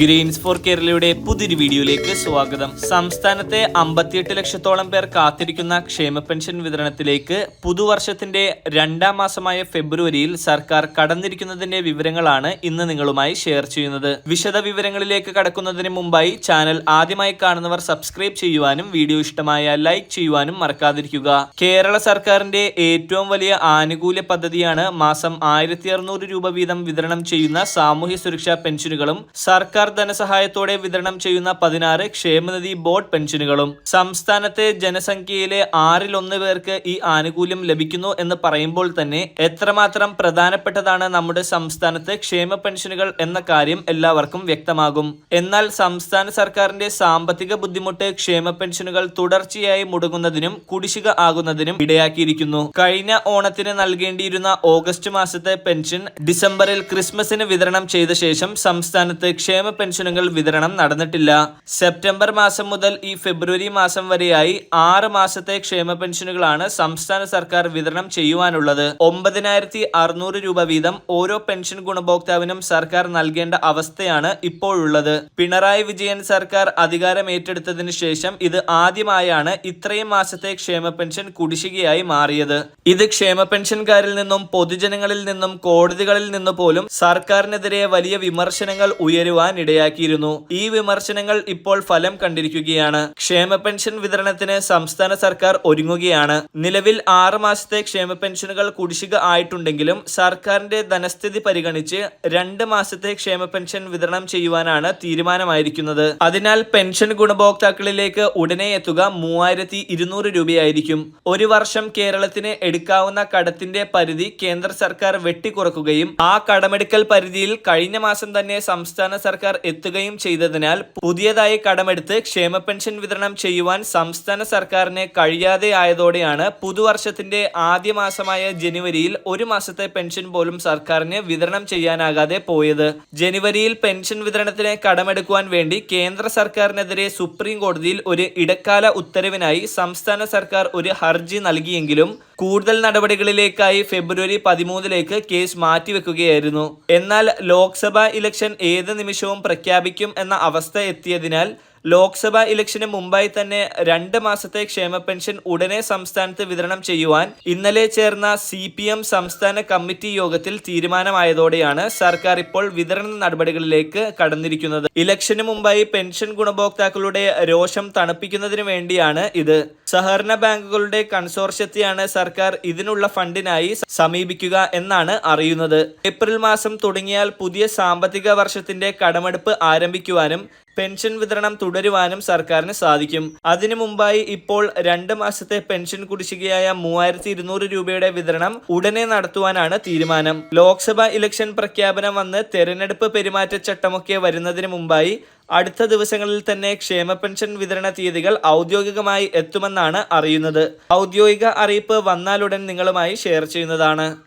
Green's four കേരളയുടെ പുതിയൊരു വീഡിയോയിലേക്ക് സ്വാഗതം. സംസ്ഥാനത്തെ അമ്പത്തിയെട്ട് ലക്ഷത്തോളം പേർ കാത്തിരിക്കുന്ന ക്ഷേമ പെൻഷൻ വിതരണത്തിലേക്ക് പുതുവർഷത്തിന്റെ രണ്ടാം മാസമായ ഫെബ്രുവരിയിൽ സർക്കാർ കടന്നിരിക്കുന്നതിന്റെ വിവരങ്ങളാണ് ഇന്ന് നിങ്ങളുമായി ഷെയർ ചെയ്യുന്നത്. വിശദ വിവരങ്ങളിലേക്ക് കടക്കുന്നതിന് മുമ്പായി ചാനൽ ആദ്യമായി കാണുന്നവർ സബ്സ്ക്രൈബ് ചെയ്യുവാനും വീഡിയോ ഇഷ്ടമായ ലൈക്ക് ചെയ്യുവാനും മറക്കാതിരിക്കുക. കേരള സർക്കാരിന്റെ ഏറ്റവും വലിയ ആനുകൂല്യ പദ്ധതിയാണ് മാസം ആയിരത്തി രൂപ വീതം വിതരണം ചെയ്യുന്ന സാമൂഹ്യ സുരക്ഷാ പെൻഷനുകളും സർക്കാർ ധനസഹായത്തോടെ വിതരണം ചെയ്യുന്ന പതിനാറ് ക്ഷേമനിധി ബോർഡ് പെൻഷനുകളും സംസ്ഥാനത്തെ ജനസംഖ്യയിലെ ആറിൽ ഒന്ന് പേർക്ക് ഈ ആനുകൂല്യം ലഭിക്കുന്നു എന്ന് പറയുമ്പോൾ തന്നെ എത്രമാത്രം പ്രധാനപ്പെട്ടതാണ് നമ്മുടെ സംസ്ഥാനത്തെ ക്ഷേമ പെൻഷനുകൾ എന്ന കാര്യം എല്ലാവർക്കും വ്യക്തമാകും. എന്നാൽ സംസ്ഥാന സർക്കാരിന്റെ സാമ്പത്തിക ബുദ്ധിമുട്ട് ക്ഷേമ പെൻഷനുകൾ തുടർച്ചയായി മുടങ്ങുന്നതിനും കുടിശ്ശിക ആകുന്നതിനും ഇടയാക്കിയിരിക്കുന്നു. കഴിഞ്ഞ ഓണത്തിന് നൽകേണ്ടിയിരുന്ന ഓഗസ്റ്റ് മാസത്തെ പെൻഷൻ ഡിസംബറിൽ ക്രിസ്മസിന് വിതരണം ചെയ്ത ശേഷം സംസ്ഥാനത്ത് ക്ഷേമ പെൻഷനുകൾ വിതരണം നടന്നിട്ടില്ല. സെപ്റ്റംബർ മാസം മുതൽ ഈ ഫെബ്രുവരി മാസം വരെയായി ആറ് മാസത്തെ ക്ഷേമ പെൻഷനുകളാണ് സംസ്ഥാന സർക്കാർ വിതരണം ചെയ്യുവാനുള്ളത്. ഒമ്പതിനായിരത്തി അറുന്നൂറ് രൂപ വീതം ഓരോ പെൻഷൻ ഗുണഭോക്താവിനും സർക്കാർ നൽകേണ്ട അവസ്ഥയാണ് ഇപ്പോഴുള്ളത്. പിണറായി വിജയൻ സർക്കാർ അധികാരം ഏറ്റെടുത്തതിനു ശേഷം ഇത് ആദ്യമായാണ് ഇത്രയും മാസത്തെ ക്ഷേമ പെൻഷൻ കുടിശ്ശികയായി മാറിയത്. ഇത് ക്ഷേമ പെൻഷൻകാരിൽ നിന്നും പൊതുജനങ്ങളിൽ നിന്നും കോടതികളിൽ നിന്ന് പോലും സർക്കാരിനെതിരെ വലിയ വിമർശനങ്ങൾ ഉയരുവാൻ ഇടയാക്കിയിരുന്നു. ഈ വിമർശനങ്ങൾ ഇപ്പോൾ ഫലം കണ്ടിരിക്കുകയാണ്. ക്ഷേമ പെൻഷൻ വിതരണത്തിന് സംസ്ഥാന സർക്കാർ ഒരുങ്ങുകയാണ്. നിലവിൽ ആറ് മാസത്തെ ക്ഷേമ പെൻഷനുകൾ കുടിശ്ശിക ആയിട്ടുണ്ടെങ്കിലും സർക്കാരിന്റെ ധനസ്ഥിതി പരിഗണിച്ച് രണ്ട് മാസത്തെ ക്ഷേമ പെൻഷൻ വിതരണം ചെയ്യുവാനാണ് തീരുമാനമായിരിക്കുന്നത്. അതിനാൽ പെൻഷൻ ഗുണഭോക്താക്കളിലേക്ക് ഉടനെ എത്തുക മൂവായിരത്തി ഇരുന്നൂറ് രൂപയായിരിക്കും. ഒരു വർഷം കേരളത്തിന് എടുക്കാവുന്ന കടത്തിന്റെ പരിധി കേന്ദ്ര സർക്കാർ വെട്ടിക്കുറക്കുകയും ആ കടമെടുക്കൽ പരിധിയിൽ കഴിഞ്ഞ മാസം തന്നെ സംസ്ഥാന സർക്കാർ എത്തുകയും ചെയ്തതിനാൽ പുതിയതായി കടമെടുത്ത് ക്ഷേമ പെൻഷൻ വിതരണം ചെയ്യുവാൻ സംസ്ഥാന സർക്കാരിന് കഴിയാതെ ആയതോടെയാണ് പുതുവർഷത്തിന്റെ ആദ്യ മാസമായ ജനുവരിയിൽ ഒരു മാസത്തെ പെൻഷൻ പോലും സർക്കാരിന് വിതരണം ചെയ്യാനാകാതെ പോയത്. ജനുവരിയിൽ പെൻഷൻ വിതരണത്തിന് കടമെടുക്കുവാൻ വേണ്ടി കേന്ദ്ര സർക്കാരിനെതിരെ സുപ്രീം കോടതിയിൽ ഒരു ഇടക്കാല ഉത്തരവിനായി സംസ്ഥാന സർക്കാർ ഒരു ഹർജി നൽകിയെങ്കിലും കൂടുതൽ നടപടികളിലേക്കായി ഫെബ്രുവരി പതിമൂന്നിലേക്ക് കേസ് മാറ്റിവെക്കുകയായിരുന്നു. എന്നാൽ ലോക്സഭാ ഇലക്ഷൻ ഏത് നിമിഷവും പ്രഖ്യാപിക്കും എന്ന അവസ്ഥ എത്തിയതിനാൽ ലോക്സഭാ ഇലക്ഷന് മുമ്പായി തന്നെ രണ്ട് മാസത്തെ ക്ഷേമ പെൻഷൻ ഉടനെ സംസ്ഥാനത്ത് വിതരണം ചെയ്യുവാൻ ഇന്നലെ ചേർന്ന സി സംസ്ഥാന കമ്മിറ്റി യോഗത്തിൽ തീരുമാനമായതോടെയാണ് സർക്കാർ ഇപ്പോൾ വിതരണ നടപടികളിലേക്ക് കടന്നിരിക്കുന്നത്. ഇലക്ഷന് മുമ്പായി പെൻഷൻ ഗുണഭോക്താക്കളുടെ രോഷം തണുപ്പിക്കുന്നതിന് വേണ്ടിയാണ് ഇത്. സഹകരണ ബാങ്കുകളുടെ കൺസോർഷ്യത്തെയാണ് സർക്കാർ ഇതിനുള്ള ഫണ്ടിനായി സമീപിക്കുക എന്നാണ് അറിയുന്നത്. ഏപ്രിൽ മാസം തുടങ്ങിയാൽ പുതിയ സാമ്പത്തിക വർഷത്തിന്റെ കടമെടുപ്പ് ആരംഭിക്കുവാനും പെൻഷൻ വിതരണം തുടരുവാനും സർക്കാരിന് സാധിക്കും. അതിനു മുമ്പായി ഇപ്പോൾ രണ്ട് മാസത്തെ പെൻഷൻ കുടിശ്ശികയായ മൂവായിരത്തി ഇരുന്നൂറ് രൂപയുടെ വിതരണം ഉടനെ നടത്തുവാനാണ് തീരുമാനം. ലോക്സഭാ ഇലക്ഷൻ പ്രഖ്യാപനം വന്ന് തെരഞ്ഞെടുപ്പ് പെരുമാറ്റച്ചട്ടമൊക്കെ വരുന്നതിന് മുമ്പായി അടുത്ത ദിവസങ്ങളിൽ തന്നെ ക്ഷേമ പെൻഷൻ വിതരണ തീയതികൾ ഔദ്യോഗികമായി എത്തുമെന്നാണ് അറിയുന്നത്. ഔദ്യോഗിക അറിയിപ്പ് വന്നാലുടൻ നിങ്ങളുമായി ഷെയർ ചെയ്യുന്നതാണ്.